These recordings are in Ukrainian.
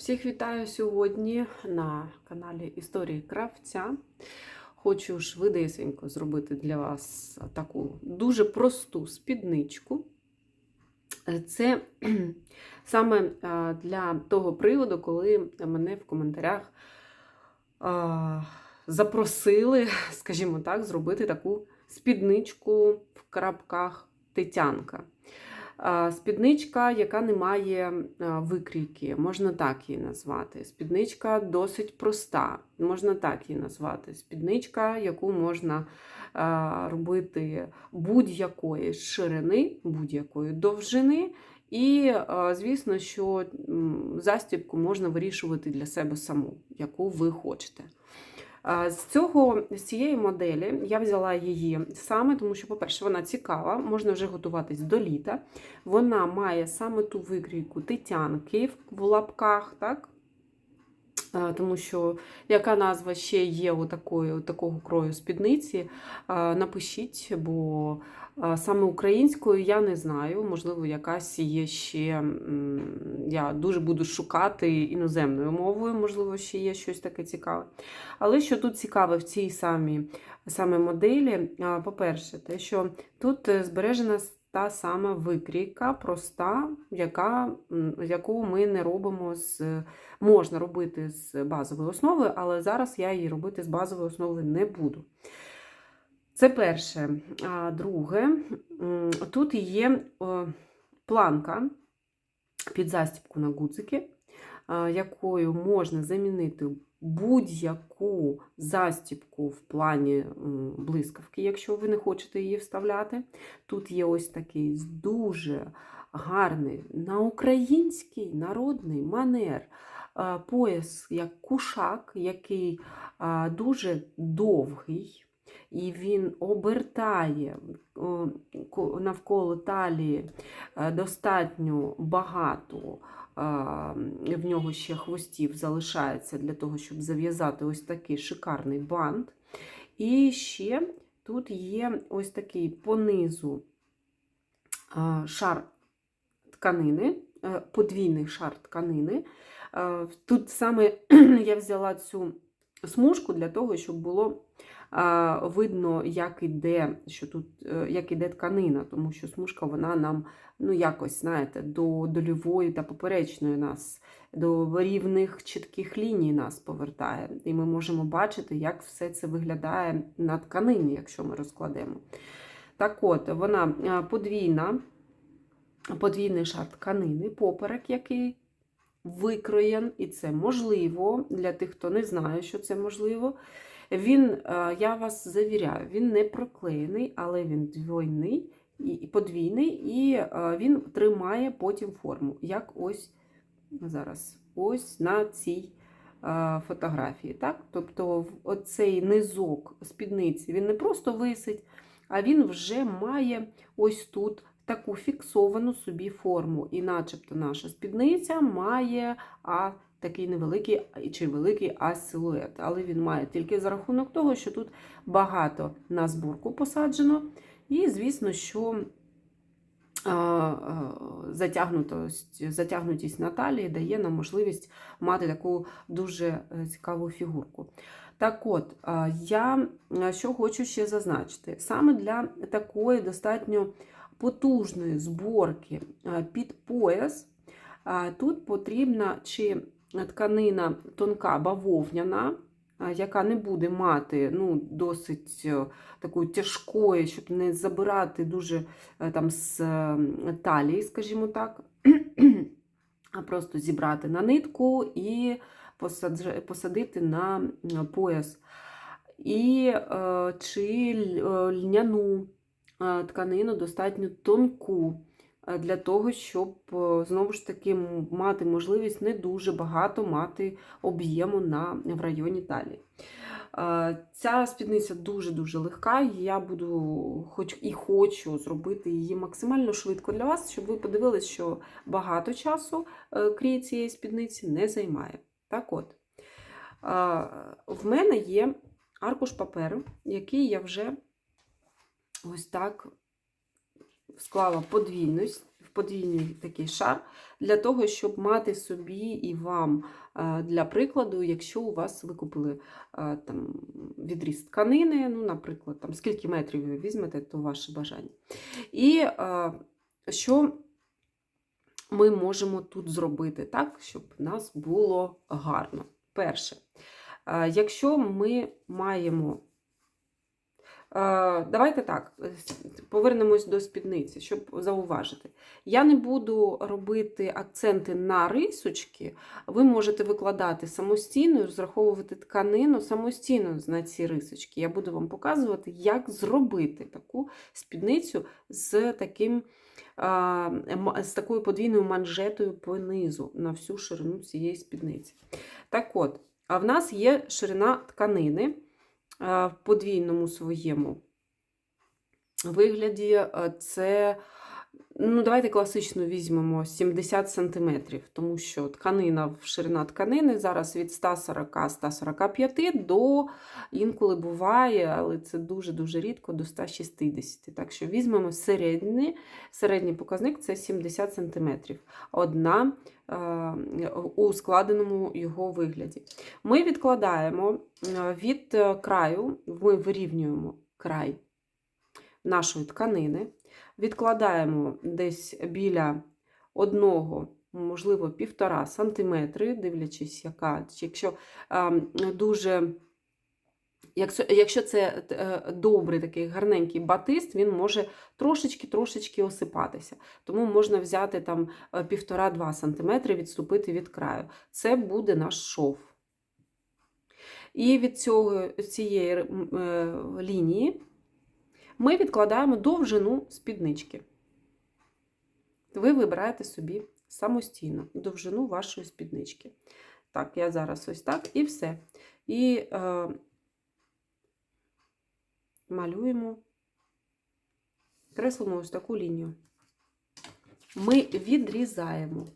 Всіх вітаю сьогодні на каналі Історії Кравця. Хочу швидесенько зробити для вас таку дуже просту спідничку. Це саме для того приводу, коли мене в коментарях запросили, скажімо так, зробити таку спідничку в крапках Тетянка. Спідничка, яка не має викрійки, можна так її назвати. Спідничка досить проста, можна так її назвати. Спідничка, яку можна робити будь-якої ширини, будь-якої довжини. І, звісно, що застібку можна вирішувати для себе саму, яку ви хочете. З цього, з цієї моделі я взяла її саме, тому що, по-перше, вона цікава, можна вже готуватись до літа. Вона має саме ту викрійку тетянки в лапках, так? Тому що яка назва ще є у такої, у такого крою спідниці, напишіть, бо саме українською я не знаю, можливо, якась є ще. Я дуже буду шукати іноземною мовою, можливо, ще є щось таке цікаве. Але що тут цікаве в цій самій саме моделі, по-перше, те, що тут е, збережена та сама викрійка, проста, яка, яку ми не робимо з можна робити з базової основи, але зараз я її робити з базової основи не буду. Це перше. А друге, тут є планка під застібку на гудзики, якою можна замінити будь-яку застібку в плані блискавки, якщо ви не хочете її вставляти. Тут є ось такий дуже гарний на український народний манер пояс як кушак, який дуже довгий. І він обертає навколо талії е, достатньо багато в нього ще хвостів залишається для того, щоб зав'язати ось такий шикарний бант. І ще тут є ось такий понизу а, шар тканини, е, подвійний шар тканини. Е, Тут саме я взяла цю смужку для того, щоб було видно, як іде, що тут, е, як іде тканина, тому що смужка вона нам ну, якось, знаєте, до дольової та поперечної нас, до рівних чітких ліній нас повертає. І ми можемо бачити, як все це виглядає на тканині, якщо ми розкладемо. Так от, вона подвійна, подвійний шар тканини, поперек, який викроєн, і це можливо для тих, хто не знає, що це можливо. Він, е, я вас завіряю, він не проклеєний, але він двойний і подвійний, і е, він тримає потім форму, як ось зараз, ось на цій е, фотографії. Так? Тобто, оцей низок спідниці він не просто висить, а він вже має ось тут таку фіксовану собі форму. І начебто наша спідниця має а, такий невеликий чи великий а-силует. Але він має тільки за рахунок того, що тут багато на зборку посаджено. І, звісно, що затягнутість на талії дає нам можливість мати таку дуже е, цікаву фігурку. Так от, я що хочу ще зазначити: саме для такої достатньо потужної зборки під пояс, тут потрібна чи тканина тонка бавовняна, яка не буде мати ну, досить е, такої тяжкої, щоб не забирати дуже е, там з е, талії, скажімо так, а просто зібрати на нитку і посадити на пояс. І чи льняну тканину достатньо тонку для того, щоб е, знову ж таки мати можливість не дуже багато мати об'єму на, в районі талії. Е, Ця спідниця дуже-дуже легка, я буду хоч і хочу зробити її максимально швидко для вас, щоб ви подивились, що багато часу е, крій цієї спідниці не займає. Так от, е, в мене є аркуш паперу, який я вже ось так склала подвійність, в подвійний такий шар для того, щоб мати собі і вам е, для прикладу, якщо у вас ви купили е, там, відріз тканини, ну, наприклад, там, скільки метрів ви візьмете, то ваше бажання. І е, що ми можемо тут зробити так, щоб нас було гарно. Перше, якщо ми маємо Давайте так, е, повернемось до спідниці, щоб зауважити. Я не буду робити акценти на рисочки, ви можете викладати самостійно, розраховувати тканину самостійно на ці рисочки. Я буду вам показувати, як зробити таку спідницю з таким. е, З такою подвійною манжетою по низу на всю ширину цієї спідниці. Так от, а в нас є ширина тканини е, в подвійному своєму вигляді. е, Це, ну, давайте класично візьмемо 70 см, тому що тканина, ширина тканини зараз від 140-145 до інколи буває, але це дуже-дуже рідко, до 160. Так що візьмемо середній, середній показник це 70 см. Одна е, у складеному його вигляді. Ми відкладаємо е, від е, краю, ми вирівнюємо край нашої тканини, відкладаємо десь біля одного, можливо, півтора сантиметри, дивлячись, яка, якщо е, дуже. Якщо, якщо це е, добрий такий гарненький батист, він може трошечки-трошечки осипатися. Тому можна взяти там е, 1,5-2 см, відступити від краю. Це буде наш шов. І від цього, цієї е, лінії ми відкладаємо довжину спіднички. Ви вибираєте собі самостійно довжину вашої спіднички. Так, я зараз ось так і все. І е, малюємо, креслимо ось таку лінію. Ми відрізаємо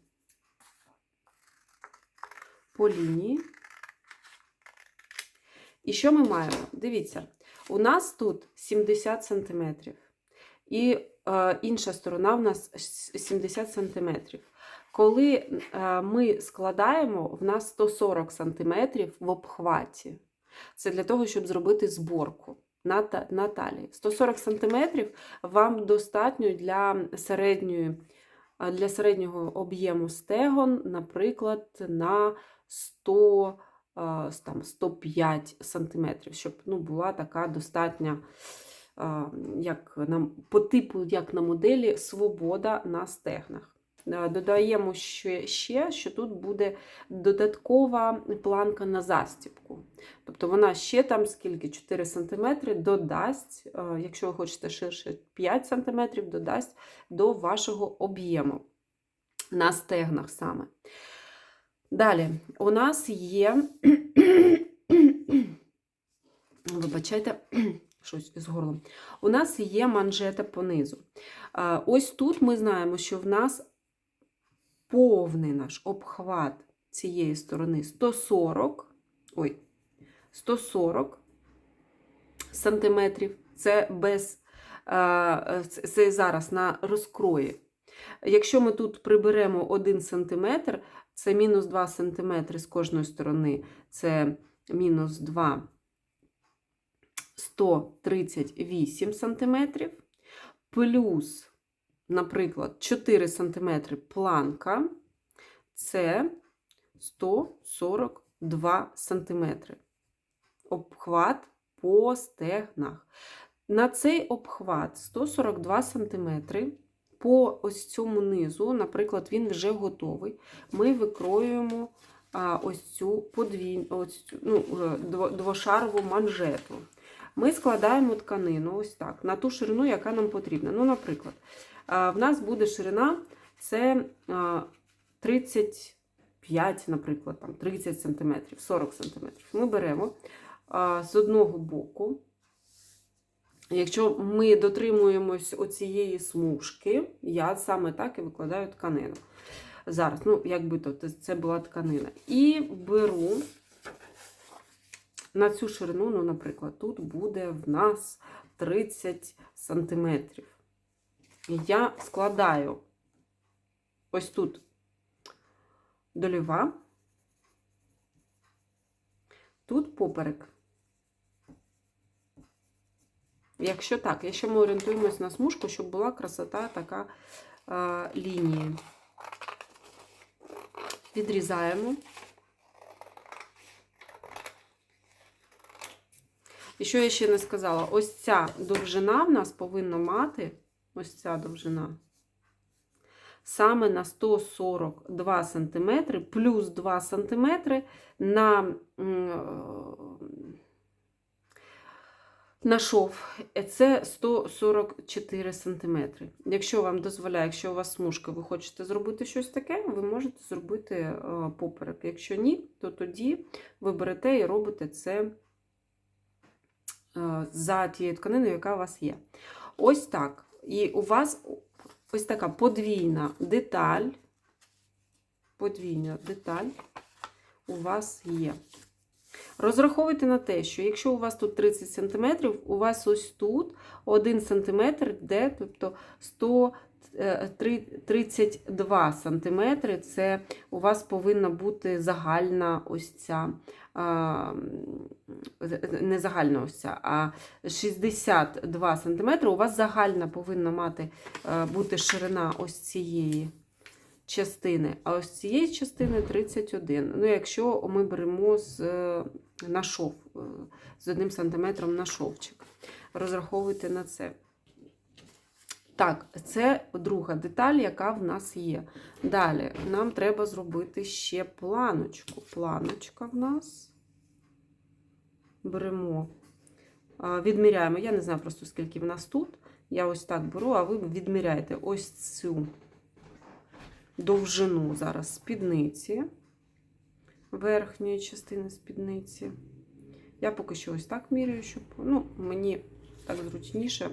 по лінії. І що ми маємо? Дивіться, у нас тут 70 см. І е, інша сторона в нас 70 см. Коли е, ми складаємо, в нас 140 см в обхваті. Це для того, щоб зробити зборку на, на талії. 140 см вам достатньо для середньої. Для середнього об'єму стегон, наприклад, на 100 а, з там 105 сантиметрів, щоб ну, була така достатня, як на, по типу, як на моделі, свобода на стегнах. Е, Додаємо ще, ще, що тут буде додаткова планка на застібку. Тобто вона ще там скільки 4 см додасть, е, якщо ви хочете ширше 5 см, додасть до вашого об'єму на стегнах саме. Далі, у нас є, вибачайте, щось з горлом. У нас є манжета понизу. Ось тут ми знаємо, що в нас повний наш обхват цієї сторони 140, ой, 140 сантиметрів. Це без, це- зараз на розкрої. Якщо ми тут приберемо 1 см, це мінус 2 см з кожної сторони, це мінус 2, 138 см, плюс, наприклад, 4 см планка, це 142 см. Обхват по стегнах. На цей обхват 142 см по ось цьому низу, наприклад, він вже готовий. Ми викроюємо ось цю подвійну, ось цю, ну, е, двошарову манжету. Ми складаємо тканину ось так, на ту ширину, яка нам потрібна. Ну, наприклад, в нас буде ширина це 35, наприклад, там, 30 см, 40 см. Ми беремо з одного боку. Якщо ми дотримуємось оцієї смужки, я саме так і викладаю тканину. Зараз, ну, якби то це- була тканина. І беру на цю ширину, ну, наприклад, тут буде в нас 30 сантиметрів. Я складаю Ось тут дольова, тут поперек. Якщо так, якщо ми орієнтуємось на смужку, щоб була красота така а, лінії. Відрізаємо. І що я ще не сказала? Ось ця довжина в нас повинна мати, ось ця довжина, саме на 142 см, плюс 2 см на, на шов. Це 144 см. Якщо вам дозволяє, якщо у вас смужка, ви хочете зробити щось таке, ви можете зробити е, поперек. Якщо ні, то тоді ви берете і робите це е, за тією тканиною, яка у вас є. Ось так. І у вас ось така подвійна деталь. Подвійна деталь у вас є. Розраховуйте на те, що якщо у вас тут 30 см, у вас ось тут 1 см йде, тобто 132 см, це у вас повинна бути загальна ось ця, не загальна ось ця, а 62 см, у вас загальна повинна мати бути ширина ось цієї частини, а ось цієї частини 31. Ну, якщо ми беремо з, на шов, з одним сантиметром на шовчик. Розраховуйте на це. Так, це друга деталь, яка в нас є. Далі нам треба зробити ще планочку. Планочка в нас. Беремо, відміряємо. Я не знаю просто, скільки в нас тут. Я ось так беру, а ви відміряєте ось цю довжину зараз спідниці, верхньої частини спідниці. Я поки що ось так міряю, щоб ну, мені так зручніше.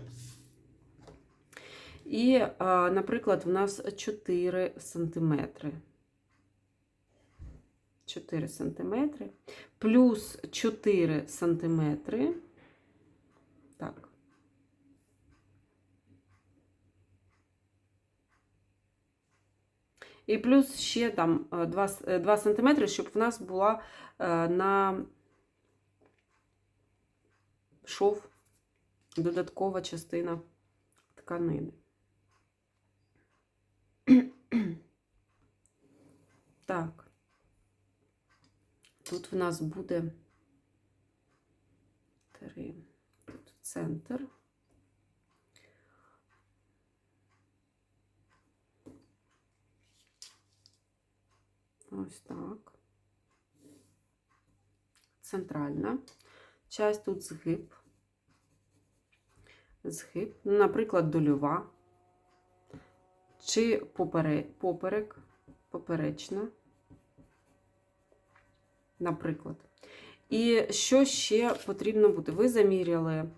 І, наприклад, в нас 4 сантиметри. 4 сантиметри, плюс 4 сантиметри. Так. І плюс ще там 2 2 см, щоб в нас була на шов додаткова частина тканини. Так, тут в нас буде три, тут центр. Ось так. Центральна. Часть тут згиб. Згиб, ну, наприклад, дольова, чи поперек, поперек, поперечна, наприклад. І що ще потрібно буде? Ви заміряли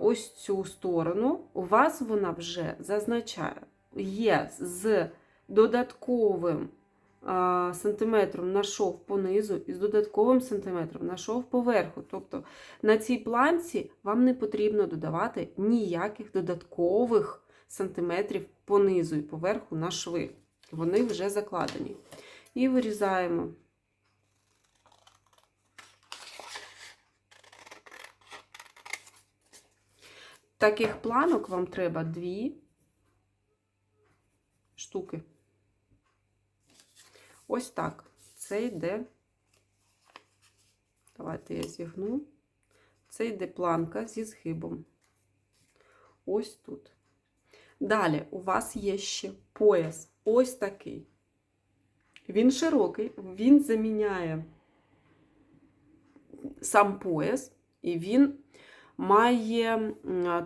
ось цю сторону, у вас вона вже зазначає, є з додатковим сантиметром на шов понизу і з додатковим сантиметром на шов поверху. Тобто на цій планці вам не потрібно додавати ніяких додаткових сантиметрів понизу і поверху на шви. Вони вже закладені. І вирізаємо. Таких планок вам треба дві штуки. Ось так. Це йде, давайте я зігну. Це йде планка зі згибом. Ось тут. Далі у вас є ще пояс. Ось такий. Він широкий, він заміняє сам пояс, і він має,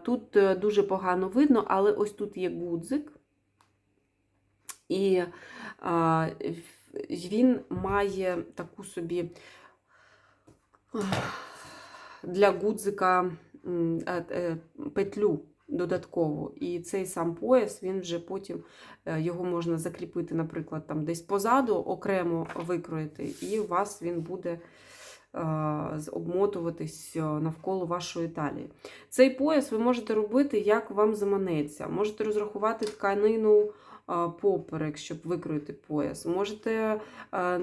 тут е, дуже погано видно, але ось тут є гудзик. І а, він має таку собі для гудзика е, петлю додаткову. І цей сам пояс, він вже потім е, його можна закріпити, наприклад, там десь позаду, окремо викроїти, і у вас він буде обмотуватись е, навколо вашої талії. Цей пояс ви можете робити, як вам заманеться. Можете розрахувати тканину поперек, щоб викроїти пояс. Можете е,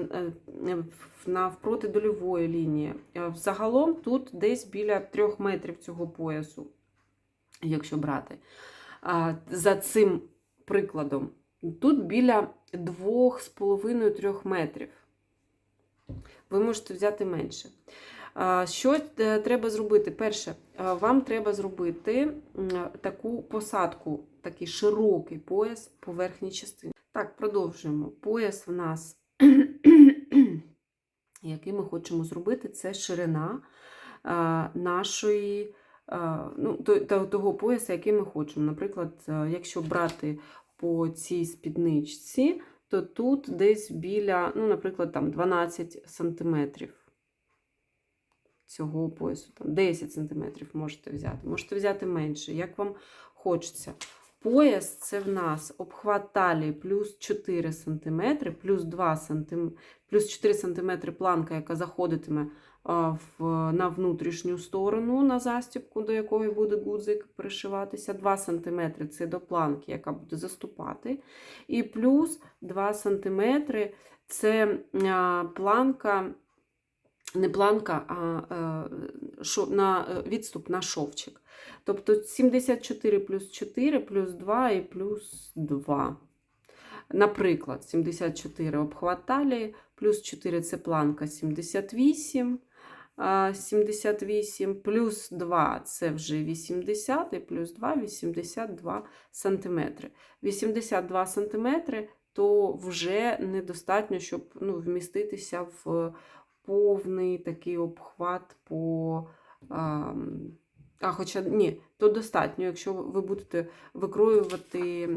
в- навпроти дольової лінії. Е, Взагалом тут десь біля 3 метрів цього поясу, якщо брати. За цим прикладом. Тут біля 2,5-3 метрів. Ви можете взяти менше. Що е, треба зробити? Перше, е, вам треба зробити таку посадку, такий широкий пояс по частині. Так, продовжуємо. Пояс в нас, який ми хочемо зробити, це ширина а, нашої, ну, то- то- того пояса, який ми хочемо. Наприклад, е, якщо брати по цій спідничці, то тут десь біля, ну, наприклад, там 12 сантиметрів цього поясу. Там 10 сантиметрів можете взяти. Можете взяти менше, як вам хочеться. Пояс це в нас обхват талії плюс 4 см, плюс 2 см, плюс 4 см планка, яка заходитиме в, на внутрішню сторону, на застібку, до якої буде гудзик пришиватися. 2 см це до планки, яка буде заступати. І плюс 2 см це планка, не планка, а е, шо, на, е, відступ на шовчик. Тобто 74 плюс 4 плюс 2 і плюс 2. Наприклад, 74 обхват талії, плюс 4 це планка 78. 78 плюс 2 це вже 80, і плюс 2 82 сантиметри. 82 сантиметри то вже недостатньо, щоб ну, вміститися в повний такий обхват по. А, а, хоча ні, то достатньо, якщо ви будете викроювати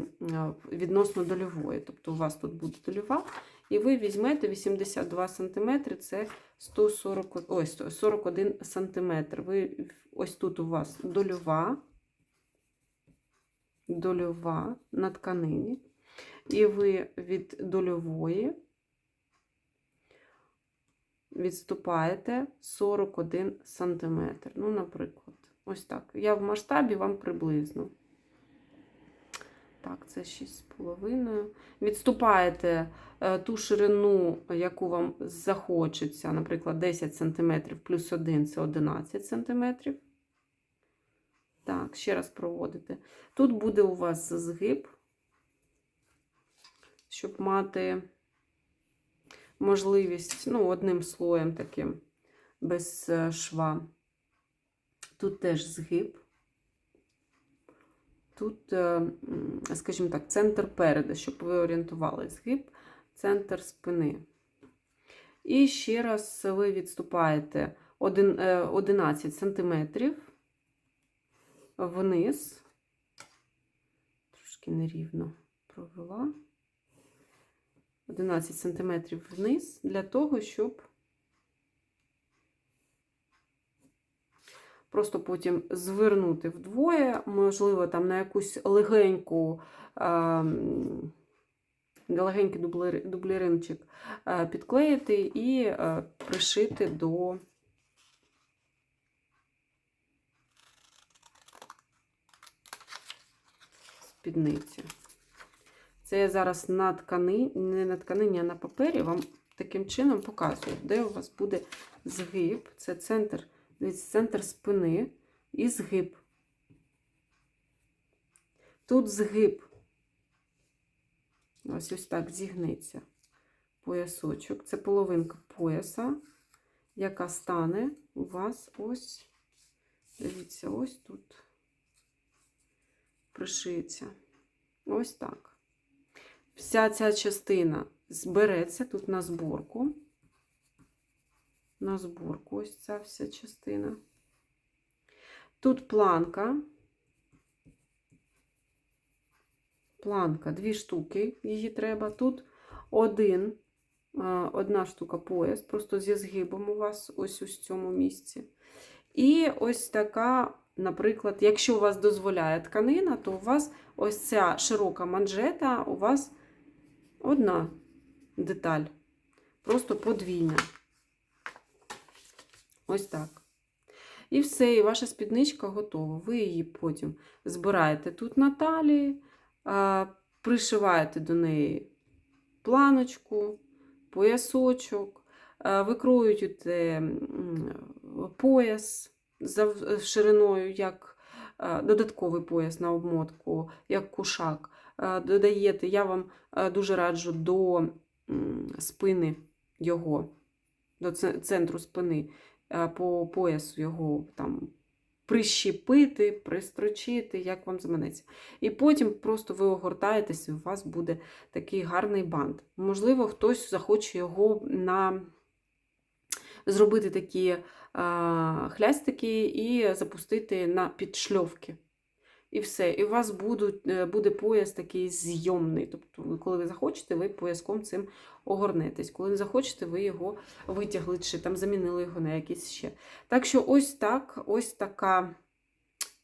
відносно дольової. Тобто у вас тут буде дольова, і ви візьмете 82 см, це 140, ой, 41 см. Ви, ось тут у вас дольова, дольова на тканині. І ви від дольової відступаєте 41 см. Ну, наприклад, ось так. Я в масштабі вам приблизно. Так, це 6,5. Відступаєте е, ту ширину, яку вам захочеться, наприклад, 10 см плюс 1 це 11 см. Так, ще раз проводите. Тут буде у вас згиб, щоб мати можливість, ну, одним слоєм таким, без е, шва. Тут теж згиб. Тут, е, скажімо так, центр переду, щоб ви орієнтували згиб, центр спини. І ще раз ви відступаєте е, 11 сантиметрів вниз. Трошки нерівно провела. 11 см вниз для того, щоб просто потім звернути вдвоє, можливо, там на якусь легеньку, легенький е, підклеїти і пришити до спідниці. Це я зараз на тканині, не на тканині, а на папері вам таким чином показую, де у вас буде згиб. Це центр, центр спини і згиб. Тут згиб. Ось ось так зігнеться поясочок. Це половинка пояса, яка стане у вас ось, дивіться, ось тут пришиється. Ось так. Вся ця частина збереться тут на зборку. На зборку ось ця вся частина. Тут планка. Планка, дві штуки, її треба. Тут один, одна штука пояс, просто зі згибом у вас ось у цьому місці. І ось така, наприклад, якщо у вас дозволяє тканина, то у вас ось ця широка манжета, у вас одна деталь, просто подвійна. Ось так. І все, і ваша спідничка готова. Ви її потім збираєте тут на талії, пришиваєте до неї планочку, поясочок, викроюєте пояс за шириною, як додатковий пояс на обмотку, як кушак. Е, Додаєте, я вам е, дуже раджу до спини його, до центру спини, е, по поясу його там прищепити, пристрочити, як вам заманеться. І потім просто ви огортаєтесь, і у вас буде такий гарний бант. Можливо, хтось захоче його на зробити такі а, хлястики і запустити на підшльовки. І все. І у вас будуть, е, буде пояс такий зйомний. Тобто, коли ви захочете, ви пояском цим огорнетесь. Коли не захочете, ви його витягли чи там замінили його на якийсь ще. Так що ось так, ось така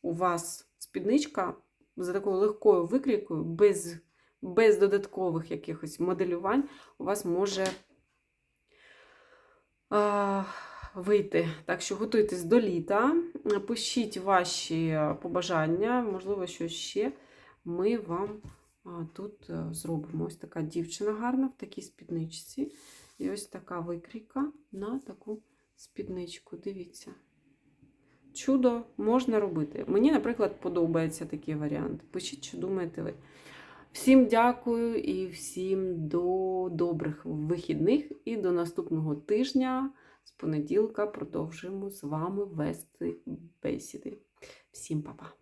у вас спідничка за такою легкою викрійкою, без, без додаткових якихось моделювань, у вас може а, вийти. Так що готуйтесь до літа, пишіть ваші побажання, можливо, щось ще ми вам тут е, зробимо. Ось така дівчина гарна в такій спідничці. І ось така викрійка на таку спідничку. Дивіться. Чудо можна робити. Мені, наприклад, подобається такий варіант. Пишіть, що думаєте ви. Всім дякую і всім до добрих вихідних і до наступного тижня. З понеділка продовжуємо з вами вести бесіди. Всім па-па!